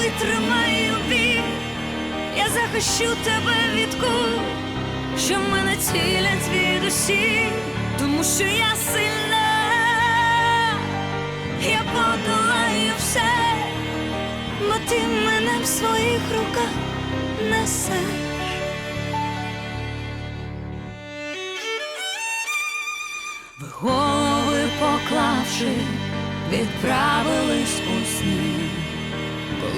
витримаю біль, я захищу тебе від куль, що мене цілять звідусіль, тому що я сильна, я подолаю все, бо ти мене в своїх руках несеш. Ви голови поклавши, відправились у.